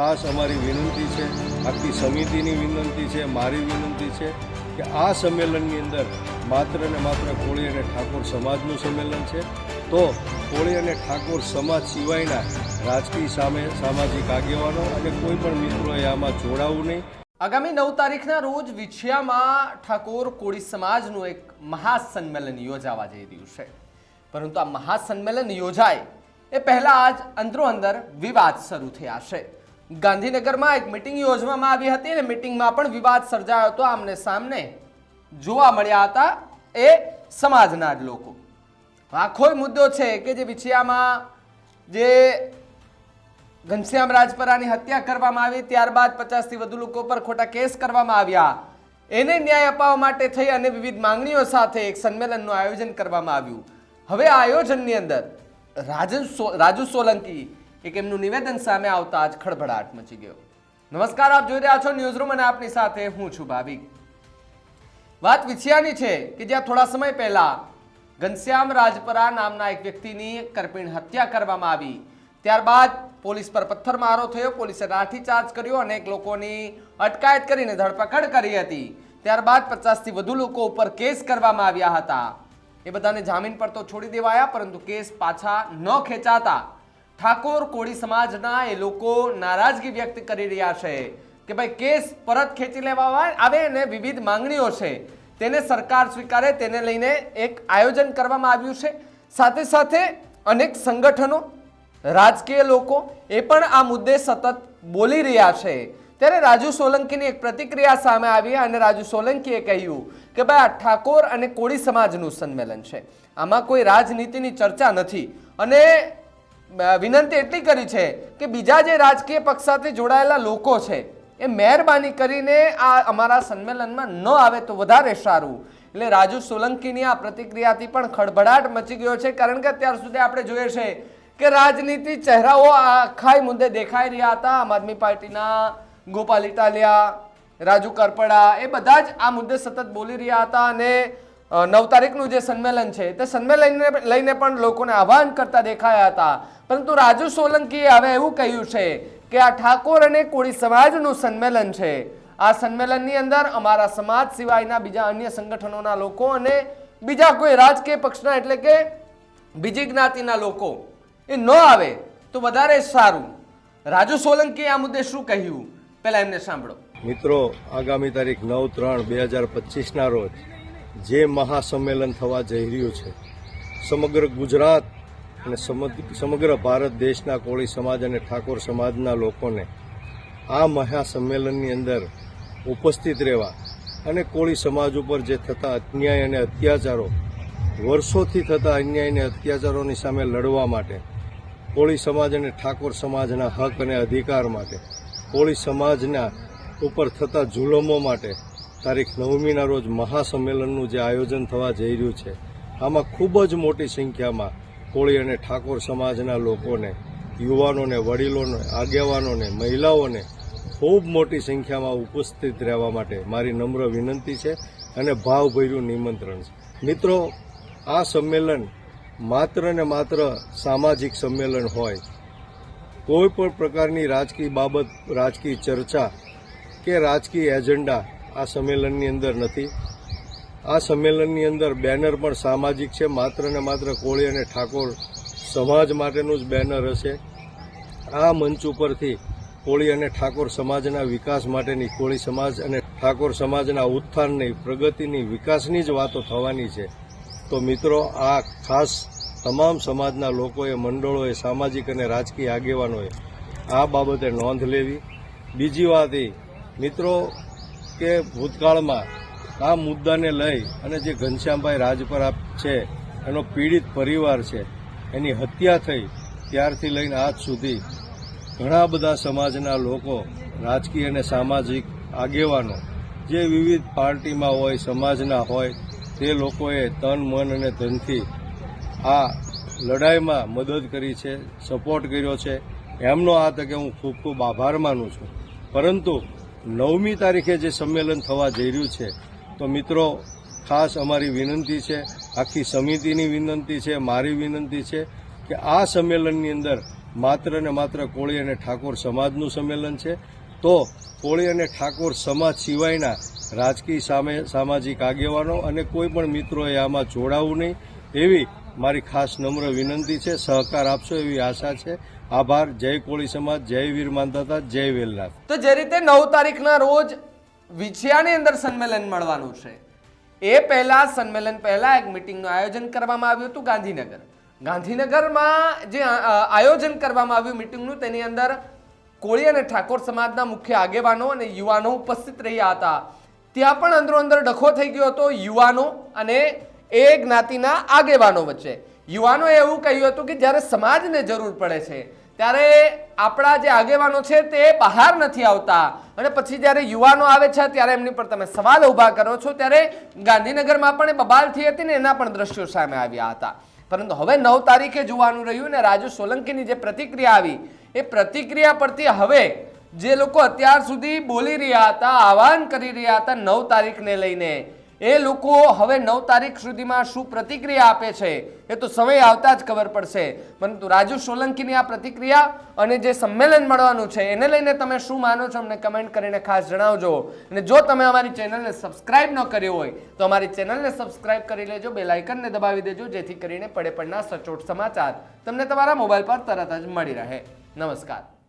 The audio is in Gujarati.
ખાસ અમારી વિનંતી છે, આખી સમિતિની વિનંતી છે, મારી વિનંતી છે કે આ સંમેલનની અંદર માત્ર ને માત્ર કોળી અને ઠાકોર સમાજનું સંમેલન છે. તો કોળી અને ઠાકોર સમાજ સિવાયના રાજકીય સામે સામાજિક આગેવાનો અને કોઈ પણ મિત્રોએ આમાં જોડાવું નહીં. આગામી નવ તારીખના રોજ વિછિયામાં ઠાકોર કોળી સમાજનું એક મહાસંમેલન યોજાવા જઈ રહ્યું છે. પરંતુ આ મહાસંમેલન યોજાય એ પહેલાં આજ અંદરો અંદર વિવાદ શરૂ થયા છે. ગાંધીનગરમાં એક મિટિંગ યોજવામાં આવી હતી અને મિટિંગમાં પણ વિવાદ સર્જાયો હતો આમને સામને જોવા મળ્યા હતા એ સમાજના જ લોકો. આખો મુદ્દો છે કે જે વિછિયામાં જે ઘનશ્યામ રાજપરાની હત્યા કરવામાં આવી, ત્યારબાદ પચાસથી વધુ લોકો પર ખોટા કેસ કરવામાં આવ્યા. એને ન્યાય અપાવવા માટે થઈ અને વિવિધ માંગણીઓ સાથે એક સંમેલનનું આયોજન કરવામાં આવ્યું. હવે આયોજનની અંદર રાજન રાજુ સોલંકી એક એમનું નિવેદન સામે આવતા જ ખળભળાટ મચી ગયો. નમસ્કાર, આપ જોઈ રહ્યા છો ન્યૂઝ રૂમ અને આપની સાથે હું છું ભાવિક. વાત વિછિયાની છે કે જ્યાં થોડા સમય પહેલા ઘનશ્યામ રાજપરા નામના એક વ્યક્તિની કરપીણ હત્યા કરવામાં આવી. ત્યારબાદ પોલીસ પર પથ્થરમારો થયો, પોલીસે લાઠીચાર્જ કર્યો અનેક લોકોની અટકાયત કરીને ધરપકડ કરી હતી. ત્યારબાદ પચાસથી વધુ લોકો ઉપર કેસ કરવામાં આવ્યા હતા. એ બધાને જામીન પર તો છોડી દેવાયા, પરંતુ કેસ પાછા ન ખેંચાતા ઠાકોર કોળી સમાજના એ લોકો નારાજગી વ્યક્ત કરી રહ્યા છે કે ભાઈ કેસ પરત ખેંચી લેવામાં આવે અને વિવિધ માંગણીઓ છે તેને સરકાર સ્વીકારે તેને લઈને એક આયોજન કરવામાં આવ્યું છે. સાથે સાથે અનેક સંગઠનો, રાજકીય લોકો એ પણ આ મુદ્દે સતત બોલી રહ્યા છે. ત્યારે રાજુ સોલંકીની એક પ્રતિક્રિયા સામે આવી અને રાજુ સોલંકીએ કહ્યું કે ભાઈ આ ઠાકોર અને કોળી સમાજનું સંમેલન છે. આમાં કોઈ રાજનીતિની ચર્ચા નથી અને વિનંતી એટલી કરી છે કે બીજા જે રાજકીય પક્ષ સાથે જોડાયેલા લોકો છે, એ મહેરબાની કરીને આ અમારા સંમેલનમાં ન આવે તો વધારે સારું. એટલે રાજુ સોલંકીની આ પ્રતિક્રિયાથી પણ ખળભળાટ મચી ગયો છે, કારણ કે અત્યાર સુધી આપણે જોઈએ છે કે રાજનીતિ ચહેરાઓ આખાય મુદ્દે દેખાઈ રહ્યા હતા. આમ આદમી પાર્ટીના ગોપાલ ઇટાલિયા, રાજુ કરપડા, એ બધા જ આ મુદ્દે સતત બોલી રહ્યા હતા અને નવ તારીખનું જે સંમેલન છે, તે સંમેલનને લઈને પણ લોકોને આહ્વાન કરતા દેખાયા હતા. પરંતુ રાજુ સોલંકીએ હવે એવું કહ્યું છે કે આ ઠાકોર અને કોળી સમાજનું સંમેલન છે. આ સંમેલનની અંદર અમારા સમાજ સિવાયના બીજા અન્ય સંગઠનોના લોકો અને બીજા કોઈ રાજકીય પક્ષના એટલે કે બીજી જ્ઞાતિના લોકો એ ન આવે તો વધારે સારું. રાજુ સોલંકીએ આ મુદ્દે શું કહ્યું? પહેલા એમને સાંભળો. મિત્રો, આગામી તારીખ નવ ત્રણ બે હજાર પચીસના રોજ જે મહાસંમેલન થવા જઈ રહ્યું છે, સમગ્ર ગુજરાત અને સમગ- સમગ્ર ભારત દેશના કોળી સમાજ અને ઠાકોર સમાજના લોકોને આ મહાસંમેલનની અંદર ઉપસ્થિત રહેવા અને કોળી સમાજ ઉપર જે થતા અન્યાય અને અત્યાચારો, વર્ષોથી થતા અન્યાય અને અત્યાચારોની સામે લડવા માટે, કોળી સમાજ અને ઠાકોર સમાજના હક અને અધિકાર માટે, કોળી સમાજના ઉપર થતા જુલમો માટે તારીખ નવમીના રોજ મહાસંમેલનનું જે આયોજન થવા જઈ રહ્યું છે, આમાં ખૂબ જ મોટી સંખ્યામાં કોળી અને ઠાકોર સમાજના લોકોને, યુવાનોને, વડીલોને, આગેવાનોને, મહિલાઓને ખૂબ મોટી સંખ્યામાં ઉપસ્થિત રહેવા માટે મારી નમ્ર વિનંતી છે અને ભાવભર્યું નિમંત્રણ છે. મિત્રો, આ સંમેલન માત્ર ને માત્ર સામાજિક સંમેલન હોય, કોઈ પણ પ્રકારની રાજકીય બાબત, રાજકીય ચર્ચા કે રાજકીય એજન્ડા આ સંમેલનની અંદર નથી. આ સંમેલનની અંદર બેનર પણ સામાજિક છે, માત્ર ને માત્ર કોળી અને ઠાકોર સમાજ માટેનું જ બેનર હશે. આ મંચ ઉપરથી કોળી અને ઠાકોર સમાજના વિકાસ માટેની, કોળી સમાજ અને ઠાકોર સમાજના ઉત્થાનની, પ્રગતિની, વિકાસની જ વાતો થવાની છે. તો મિત્રો, આ ખાસ તમામ સમાજના લોકોએ, મંડળોએ, સામાજિક અને રાજકીય આગેવાનોએ આ બાબતે નોંધ લેવી. બીજી વાત એ, મિત્રો, કે ભૂતકાળમાં આ મુદ્દાને લઈ અને જે ઘનશ્યામભાઈ રાજપરા છે, એનો પીડિત પરિવાર છે, એની હત્યા થઈ, ત્યારથી લઈને આજ સુધી ઘણા બધા સમાજના લોકો, રાજકીય અને સામાજિક આગેવાનો, જે વિવિધ પાર્ટીમાં હોય, સમાજના હોય, તે લોકોએ તન, મન અને ધનથી આ લડાઈમાં મદદ કરી છે, સપોર્ટ કર્યો છે. એમનો આ તકે હું ખૂબ ખૂબ આભાર માનું છું. પરંતુ નવમી તારીખે જે સંમેલન થવા જઈ રહ્યું છે તો મિત્રો, ખાસ અમારી વિનંતી છે, આખી સમિતિની વિનંતી છે, મારી વિનંતી છે કે આ સંમેલનની અંદર માત્ર ને માત્ર કોળી અને ઠાકોર સમાજનું સંમેલન છે. તો કોળી અને ઠાકોર સમાજ સિવાયના રાજકીય સામે સામાજિક આગેવાનો અને કોઈ પણ મિત્રોએ આમાં જોડાવું નહીં. એવી મારી ખાસ નમ્ર વિનંતી છે. સહકાર આપશો એવી આશા છે. આભાર. જય કોળી સમાજ. જય વીર માનતા જય વેલનાથ. તો જે રીતે નવ તારીખના રોજ વિછિયાની અંદર સંમેલન મળવાનું છે. એ પહેલા સંમેલન પહેલા એક મિટિંગનું આયોજન કરવામાં આવ્યું હતું ગાંધીનગર. ગાંધીનગરમાં જે આયોજન કરવામાં આવ્યું મિટિંગનું તેની અંદર કોળી અને ઠાકોર સમાજના મુખ્ય આગેવાનો અને યુવાનો ઉપસ્થિત રહ્યા હતા. ત્યાં પણ અંદરો અંદર ડખો થઈ ગયો હતો યુવાનો અને એ જ્ઞાતિના આગેવાનો વચ્ચે. યુવાનોએ એવું કહ્યું હતું કે જ્યારે સમાજને જરૂર પડે છે ત્યારે આપણા જે આગેવાનો છે તે બહાર નથી આવતા. અને પછી જ્યારે યુવાનો આવે છે, ત્યારે એમની પર તમે સવાલ ઊભા કરો છો, ત્યારે ગાંધીનગરમાં પણ બબાલ થઈ હતી ને એના પણ દ્રશ્યો સામે આવ્યા હતા. પરંતુ હવે નવ તારીખે જોવાનું રહ્યું ને રાજુ સોલંકીની જે પ્રતિક્રિયા આવી, એ પ્રતિક્રિયા પરથી હવે જે લોકો અત્યાર સુધી બોલી રહ્યા હતા, આહવાન કરી રહ્યા હતા નવ તારીખને લઈને એ લોકો હવે નવ તારીખ સુધીમાં શું પ્રતિક્રિયા આપે છે એ તો સમય આવતા જ ખબર પડશે. પરંતુ રાજુ સોલંકીની આ પ્રતિક્રિયા અને જે સંમેલન મળવાનું છે, એને લઈને તમે શું માનો છો અમને કમેન્ટ કરીને ખાસ જણાવજો. અને જો તમે અમારી ચેનલને સબસ્ક્રાઇબ ન કર્યો હોય, તો અમારી ચેનલને સબસ્ક્રાઇબ કરી લેજો બે લાઇકનને દબાવી દેજો, જેથી કરીને પડે પડના સચોટ સમાચાર તમને તમારા મોબાઈલ પર તરત જ મળી રહે. નમસ્કાર.